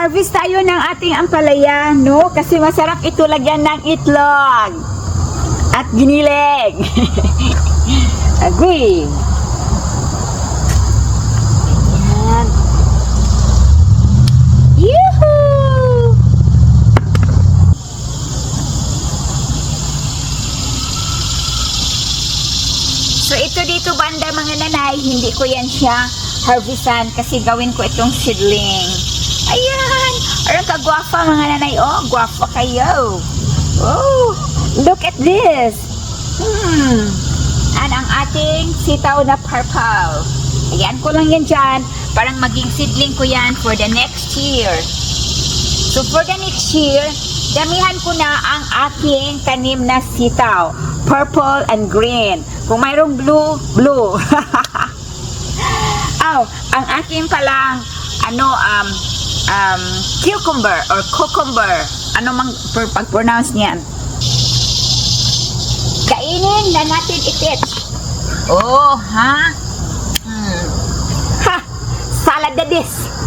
Harvest tayo ng ating ampalaya, no? Kasi masarap ito lagyan ng itlog. At giniling. Agree. Ayan. Yuhuu! So ito dito banda mga nanay, hindi ko yan siya harvestan kasi gawin ko itong seedling. Ayan! Arang kagwafa mga nanay. Oh, gwafa kayo. Oh, look at this. Hmm. And ang ating sitaw na purple. Ayan ko lang yan dyan. Parang maging seedling ko yan for the next year. So for the next year, damihan ko na ang aking tanim na sitaw. Purple and green. Kung mayroong blue, blue. Aw, ang aking palang ano um um cucumber or cucumber. Ano mang pag-pronounce niyan? Kainin na natin itit. Oh, ha? Hmm. Ha! Salad na this.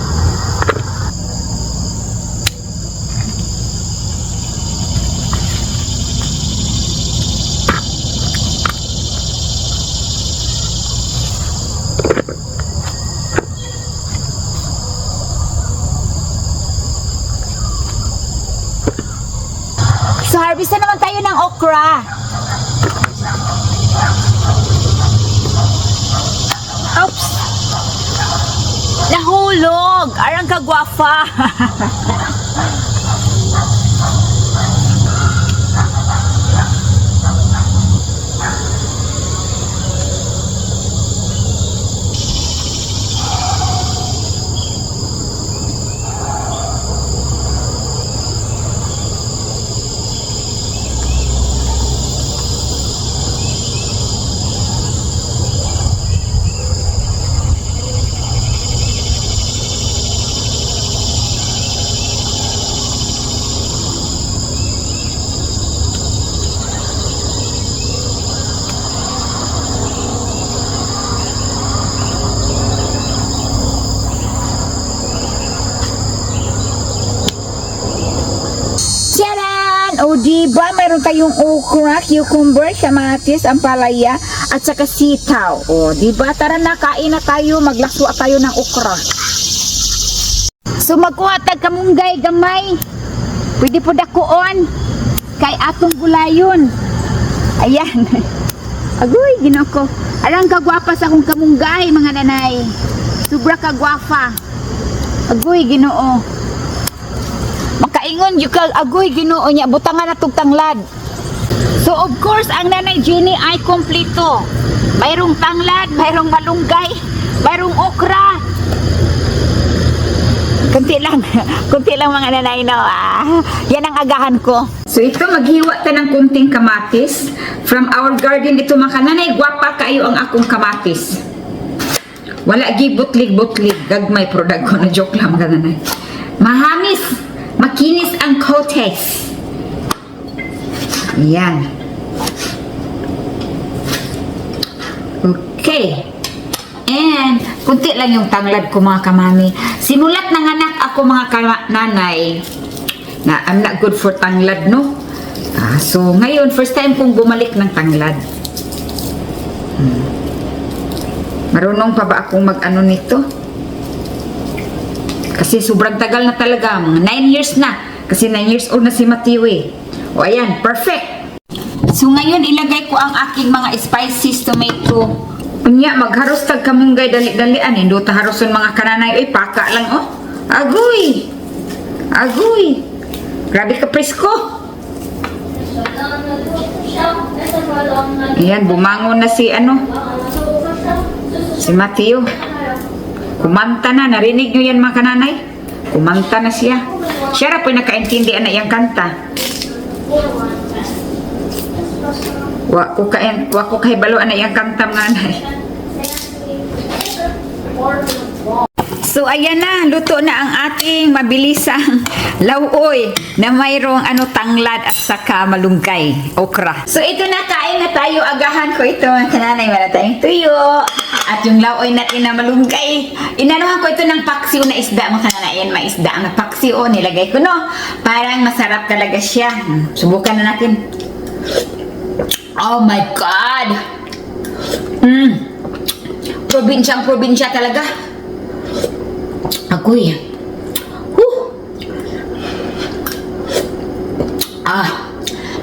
Harvest na naman tayo ng okra. Oops! Nahulog! Arang kagwafa! O diba, mayroon tayong okra, cucumber, kamatis, ampalaya, at saka sitaw. O diba, tara na, kain na tayo, maglaswa tayo ng okra. So magkuha tag kamunggay gamay. Pwede po dakuon. Kay atong gulayon. Ayan. Agoy, ginoko. Arang kagwapa sa akong kamunggay, mga nanay. Sobra kagwapa. Agoy, ginoo. Makaingon yung kag agoy ginoo niya butangan na tanglad. So of course ang nanay Jenny ay kompleto. Mayroong tanglad, mayroong malunggay, mayroong okra. Kunti lang, kunti lang mga nanay no. Ah, yan ang agahan ko. So ito maghiwa ta ng kunting kamatis from our garden ito mga nanay gwapa kayo ang akong kamatis. Wala gi butlig-butlig gagmay product ko na joke lang mga nanay. Mahamis, makinis ang kotes. Yan. Okay. And, kunti lang yung tanglad ko mga kamami. Simulat ng anak ako mga nanay na I'm not good for tanglad, no? Ah, so, ngayon, first time kong bumalik ng tanglad. Hmm. Marunong pa ba akong mag-ano nito? Kasi sobrang tagal na talaga. Mga 9 years na. Kasi 9 years old na si Matthew eh. O ayan, perfect. So ngayon ilagay ko ang aking mga spices tomato. Unya, magharos tag kamunggay dali-dalian. Hindi ta haroson mga kananay. Uy, paka lang oh. Agoy! Agoy! Grabe ka presko. Ayan, bumangon na si ano, si Matthew. Kumanta na, narinig nyo yan mga kananay? Kumanta na siya. Siya ra po yung nakaintindi na iyang kanta. Wa ko kay wa ko kay balo na iyang kanta mga nanay. So ayan na, luto na ang ating mabilisang lauoy na mayroong ano tanglad at saka malunggay, okra. So ito na, kain na tayo, agahan ko ito mga kananay, wala tayong tuyo. At yung laoy natin na malunggay. Inanuhan ko ito ng paksiw na isda. Mga na yan, may isda na paksiw. Nilagay ko, no? Parang masarap talaga siya. Hmm, Subukan na natin. Oh my God! Mm. Probinsyang probinsya talaga. Agoy. Huh. Ah.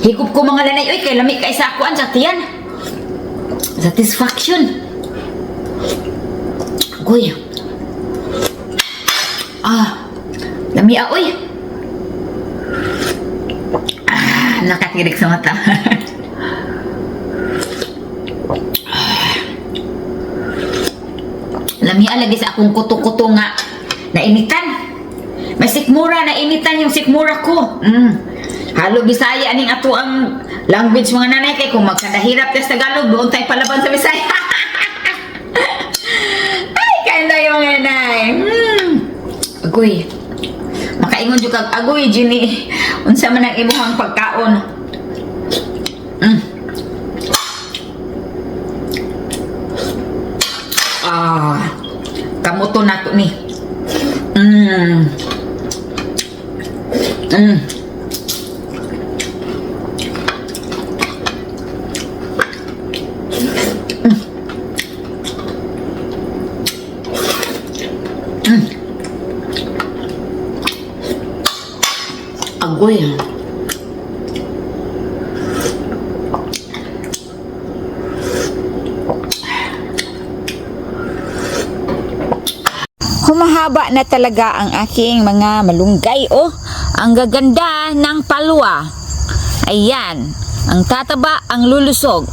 Hikup ko mga lanay. Uy, kay lamig kay sa akuan sa tiyan. Satisfaction. Agoy. Ah. Lami ah, uy. Ah, nakatirik sa mata. Lami lagi sa akong kuto-kuto nga nainitan. May sikmura na initan yung sikmura ko. Mm. Halo Bisaya aning ato ang language mga nanay kay kung magkadahirap tas Tagalog doon tayo palaban sa Bisaya. Ay, kanda yung mga nanay. Mm. Agoy. Makaingon jud kag agoy Jini. Unsa man ang imuhang pagkaon? Mm. Ah, kamuto na to ni. Mm. Mm. Agoy. Humahaba na talaga ang aking mga malunggay. Oh, ang gaganda ng palwa. Ayan. Ang tataba, ang lulusog.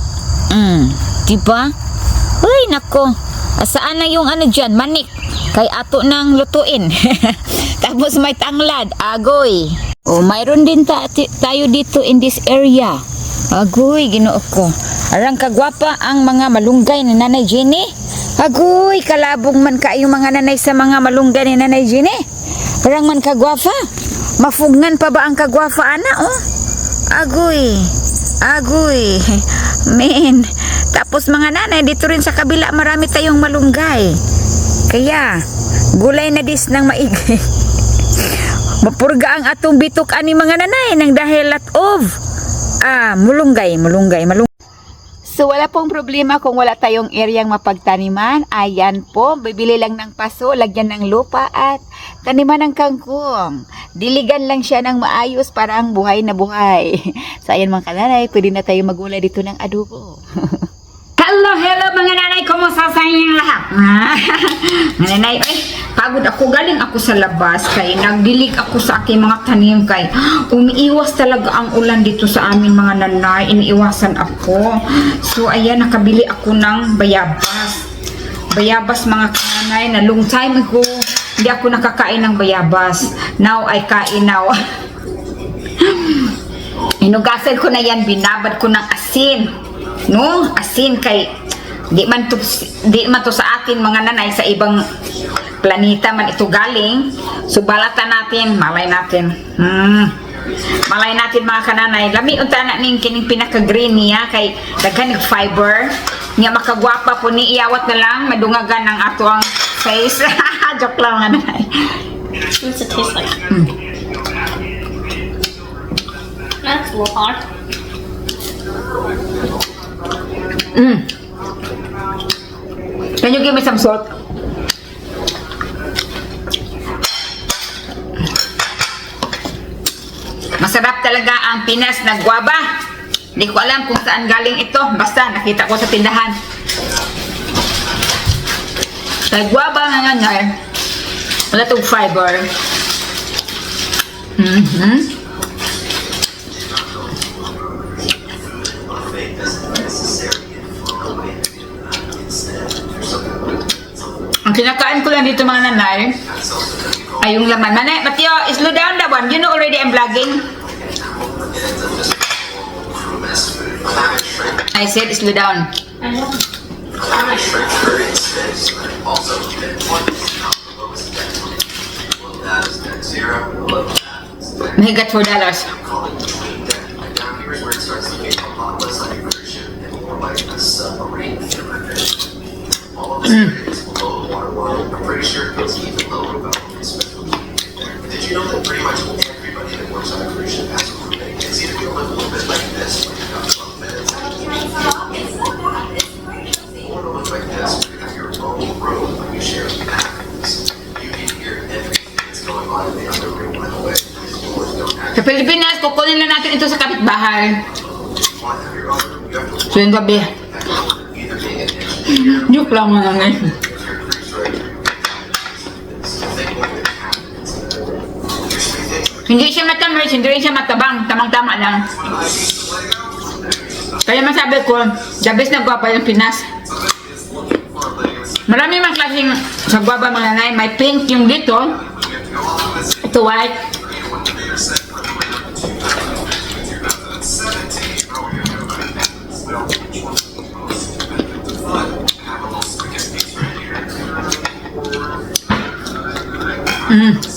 Mm, diba? Uy, nako. Saan na yung ano dyan? Manik. Kay ato nang lutuin. Tapos may tanglad. Agoy. Oh, mayroon din ta- tayo dito in this area. Agoy, ginoo ko. Arang kagwapa ang mga malunggay ni Nanay Jenny. Agoy, kalabong man kayo mga nanay sa mga malunggay ni Nanay Jenny. Arang man kagwapa. Mafugngan pa ba ang kagwapa ana, oh? Agoy. Agoy. Men. Tapos mga nanay, dito rin sa kabila marami tayong malunggay. Kaya, gulay na dis ng maigi. Mapurga ang atong bitok ani mga nanay nang dahil at of. Ah, mulunggay, mulunggay, mulunggay. So wala pong problema kung wala tayong eryang mapagtaniman. Ayan po, bibili lang ng paso, lagyan ng lupa at taniman ng kangkong. Diligan lang siya ng maayos para ang buhay na buhay. So ayan mga kananay, pwede na tayo magulay dito ng adobo. Mga nanay, kumusta sa inyong lahat? mga nanay, ay, pagod ako, galing ako sa labas kay nagdilig ako sa aking mga tanim kay umiiwas talaga ang ulan dito sa amin mga nanay, iniiwasan ako. So ayan, nakabili ako ng bayabas. Bayabas mga kanay na long time ago, hindi ako nakakain ng bayabas. Now I kain now. Inugasan ko na yan, binabad ko ng asin. No? Asin kay di man to di man to sa atin mga nanay sa ibang planeta man ito galing. So balatan natin, malay natin. Hmm. Malay natin mga kananay. Lami unta na ning kining pinaka green niya kay daghan ng fiber. Nga makagwapa po ni iyawat na lang madungagan ng ato ang face. Joke lang mga nanay. What's it taste like? Hmm. That's a little hard. Mm. Can you give me some salt? Masarap talaga ang Pinas na guava. Hindi ko alam kung saan galing ito. Basta nakita ko sa tindahan. Kay guava nga nga nga. Wala itong fiber. Mhm. Ang kinakain ko lang dito mga nanay ay yung laman. Manay, Mateo, slow down that one. You know already I'm vlogging. I said slow down. Know. Mahigat for dollars. Sure it goes even lower about this. Did you know that pretty much everybody that works on a cruise ship has a roommate? It's either going to look a little bit like this, where you have 12 minutes, or it'll look like this, where you have your own room when you share the bathrooms. You can hear everything that's going on in the other room, by the way. These doors don't Sa Pilipinas, kukunin lang natin ito sa kapitbahay. So yung gabi. Joke lang mga nanay. Hindi siya matamis, hindi rin siya matabang. Tamang-tama lang. Kaya masabi ko, the best na gwapa yung Pinas. Marami mga klaseng sa gwapa mga nanay. May pink yung dito. Ito white. Mm.